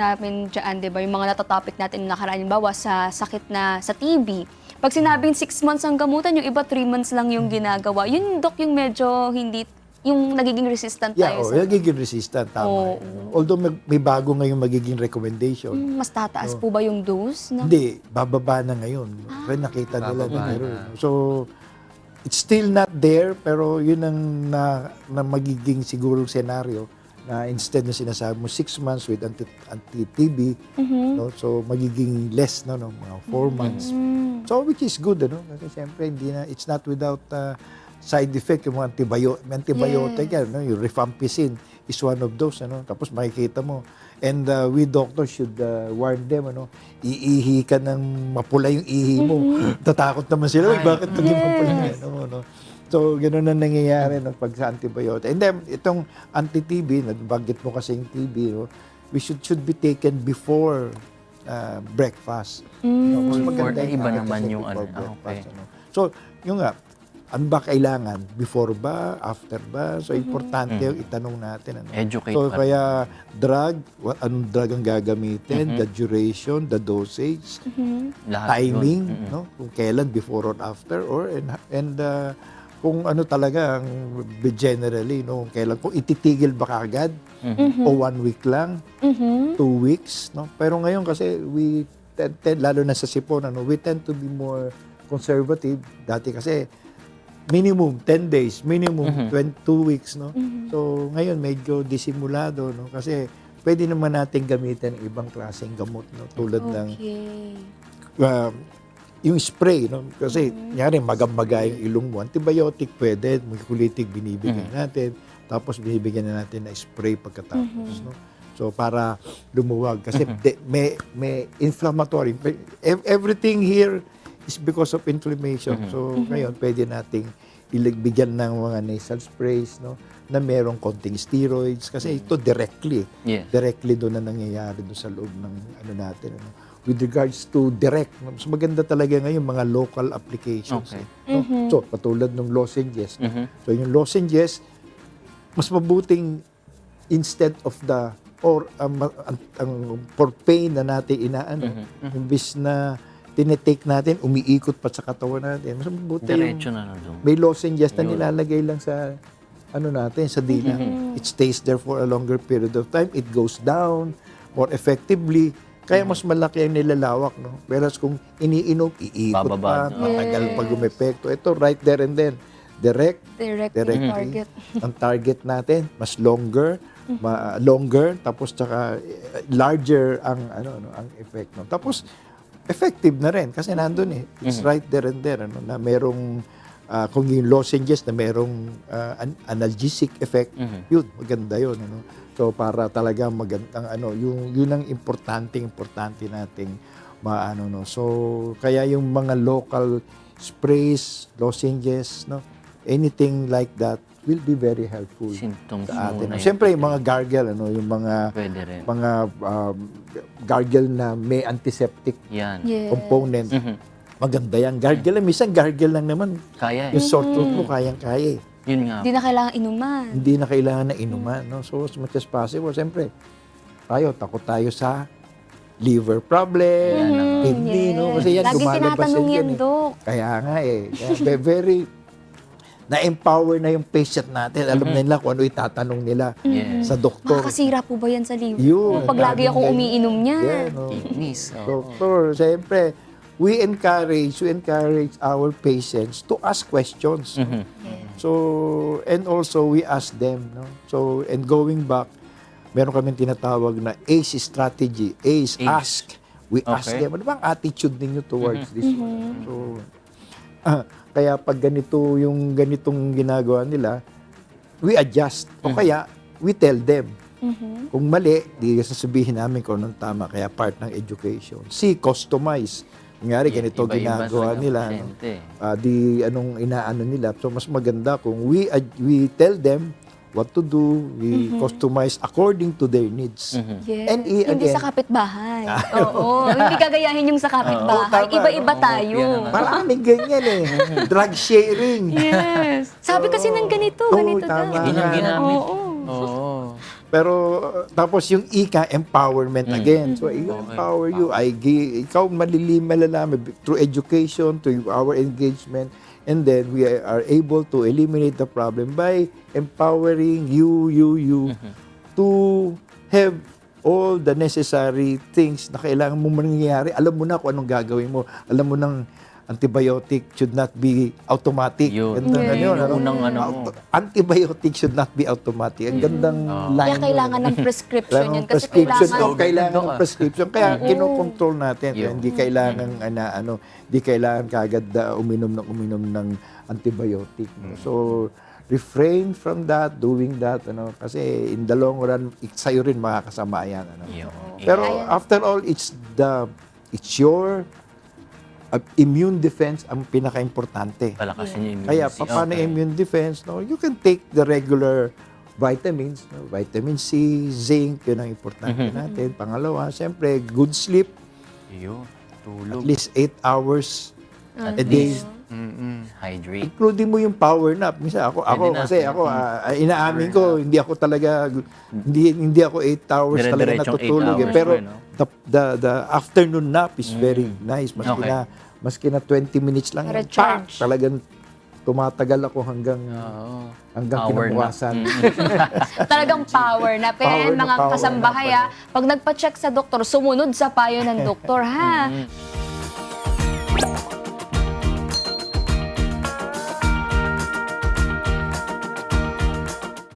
namin dyan, di ba, yung mga natatopic natin na nakaraan, bawa sa sakit na sa TB. Pag sinabing 6 months ang gamutan, yung iba 3 months lang yung ginagawa. Yun, Dok, yung medyo hindi, yung nagiging resistant Yeah, tayo oh, sa... nagiging resistant, tama. Oo. eh. Although may, may bago ngayon magiging recommendation. Hmm, mas tataas po ba yung dose? No? Hindi, bababa na ngayon. Kaya nakita nila na meron. na. So, it's still not there, pero yun ang na, na magiging siguro senaryo na instead na sinasabi mo six months with anti, anti-TB, no? so magiging less, no, no mga four months. Hmm. So, which is good, ano? Kasi siyempre, hindi na, it's not without uh, side effect, yung mga antibio- antibiotic, Yes. yan, no? yung rifampicin is one of those, ano? Tapos makikita mo. And uh, we doctors should uh, warn them, ano? Iihi ka ng mapula yung ihi mo. Tatakot naman sila, "Uy, Ay. bakit naging mapula Mm-hmm. Yes. yan? Ano, no? So, gano'n na nangyayari ng pag sa antibiotic. And then, itong anti-TB, nabanggit mo kasi yung TB, no? we should should be taken before uh, breakfast. No, mas Mm. maganda Or yung iba naman yung ano, ah, breakfast, okay. ano. So, yung nga, ano ba kailangan? Before ba? After ba? So, importante yung itanong natin. Ano? Educate So, kaya drug, what, anong drug ang gagamitin, the duration, the dosage, Lahat timing. Mm-mm. no? Kung kailan, before or after, or and, and uh, kung ano talaga ang generally, no? Kailan, kung ititigil ba kaagad, o one week lang, Mhm. two weeks, no? Pero ngayon kasi we tend, tend- lalo na sa sipon, ano, we tend to be more conservative. Dati kasi minimum 10 days, minimum 22 weeks, no? So ngayon medyo disimulado, no? Kasi pwede naman natin gamitin ang ibang klaseng gamot, no? Tulad ng Okay. Yung spray, no? Kasi, nyari, magamaga yung ilong mo. Antibiotic pwede, muculitic binibigyan natin. Tapos binibigyan na natin na spray pagkatapos, no? So, para lumuwag. Kasi de- may, may inflammatory. Ev- Everything here is because of inflammation. So, ngayon, pwede nating ilagbigyan ng mga nasal sprays, no? Na merong konting steroids. Kasi ito directly Yes. directly doon na nangyayari doon sa loob ng ano natin. Ano. With regards to direct, mas maganda talaga ngayon mga local applications. Okay. eh, no? So, katulad ng lozenges. Mhm. So, yung lozenges, mas mabuting instead of the or um, ang, ang for pain na natin inaano, imbis na tinetake natin, umiikot pa sa katawan natin. Mas mabuti yung Diretso na na doon. may lozenges na nilalagay lang sa ano natin, sa dila. It stays there for a longer period of time. It goes down more effectively. Kaya mas malaki ang nilalawak, no? Whereas kung iniinom, iikot pa, Bababa, no? matagal Yes. pag umepekto. Ito, right there and then. Direct, Direct directly. target. ang target natin, mas longer, ma- longer, tapos tsaka eh, larger ang ano, ano ang effect. No? Tapos, effective na rin kasi nandun eh. It's right there and there. Ano, na merong, ah, kung yung lozenges na merong ah, an- analgesic effect, yun, maganda yun. Ano? So, para talaga magandang ano, yung, yun ang importante, importante nating maano, no. So, kaya yung mga local sprays, lozenges, no, anything like that will be very helpful Symptoms sa atin. Siyempre, yung mga gargle, ano, yung mga mga um, gargle na may antiseptic Yan. Yes. component. Mhm. Maganda yan. Gargle, minsan gargle lang naman. Kaya Yung eh. sore throat mo, kayang-kaya eh. Yun nga. Hindi na kailangan inuman. Hindi na kailangan na inuman. No? So, as much as possible, siyempre, tayo, takot tayo sa liver problem, kidney, no? Yes. Kasi yan, Lagi lumalabas tinatanong yan, yan, eh. Dok. Kaya nga eh. Kaya ve- very, na-empower na yung patient natin. Alam nila kung ano itatanong nila Yes. sa doktor. Makakasira po ba yan sa liver? Yun. Pag lagi akong umiinom niyan. Yan, oh. Kidneys. oo. Doktor, siyempre, we encourage, we encourage our patients to ask questions. Mhm. So, and also we ask them, no? So, and going back, meron kami tinatawag na ACE strategy. ACE, ACE. ask. We ask Okay. them, ano bang attitude ninyo towards this one? So, ah, kaya pag ganito yung ganitong ginagawa nila, we adjust. O kaya, we tell them. Mhm. Kung mali, di sasabihin namin kung anong tama. Kaya part ng education. C, customize. Kunyari, ganito Iba-iba ginagawa talaga nila. no? pasyente. Ah, di anong inaano nila. So, mas maganda kung we, ad- we tell them what to do, we customize according to their needs. Mhm. Yes. And i- hindi again- sa kapitbahay. Oo. hindi kagayahin yung sa kapitbahay. tama. Iba-iba Oo, tayo. yan Maraming ganyan eh. Drug sharing. Yes. Sabi kasi ng ganito, Oo, ganito tama. daw. Yun yung ginamit. Oo. Oo. Pero uh, tapos yung ika empowerment again. So I Okay. empower you. I gi- ikaw malilim malalaman through education to our engagement and then we are able to eliminate the problem by empowering you you you to have all the necessary things na kailangan mo mangyayari. Alam mo na kung anong gagawin mo. Alam mo nang antibiotic should not be automatic. Yun. Ganda na Yeah. yun. Yung ano? unang ano. Auto- antibiotic should not be automatic. Ang gandang line. Kaya kailangan ng prescription Kailangan yun. ng Kasi prescription. kailangan, Oh, kailangan ng prescription. Kaya kinokontrol natin. Yun. hindi kailangan ana, ano, hindi kailangan kagad uh, uminom ng uminom ng antibiotic. no? So refrain from that, doing that, ano, kasi in the long run, sa'yo rin makakasama yan. Ano. Yun. Pero Ayan. after all, it's the it's your uh, immune defense ang pinaka-importante. Palakasin yung Kaya paano Okay. immune defense? No, you can take the regular vitamins, no? vitamin C, zinc, yun ang importante Mhm. natin. Pangalawa, siyempre, good sleep, at Tulog. least 8 hours Ah, a day. Mm-mm. Hydrate. Including mo yung power nap. Minsan ako, ako Pwede na. kasi ako, Mm. ah, inaamin ko, hindi ako talaga, hindi, hindi ako 8 hours talaga Dire-diretsong eight natutulog. Eh. hours Pero mo, eh, no? the, the, the afternoon nap is very nice. Maski Okay. na, maski na 20 minutes lang. yan. Recharge. Pak! Talagang tumatagal ako hanggang Oo. hanggang Power nap. kinabukasan. talagang power na. Kaya Power na mga power kasambahay, na ah, pag nagpa-check sa doktor, sumunod sa payo ng doktor, ha?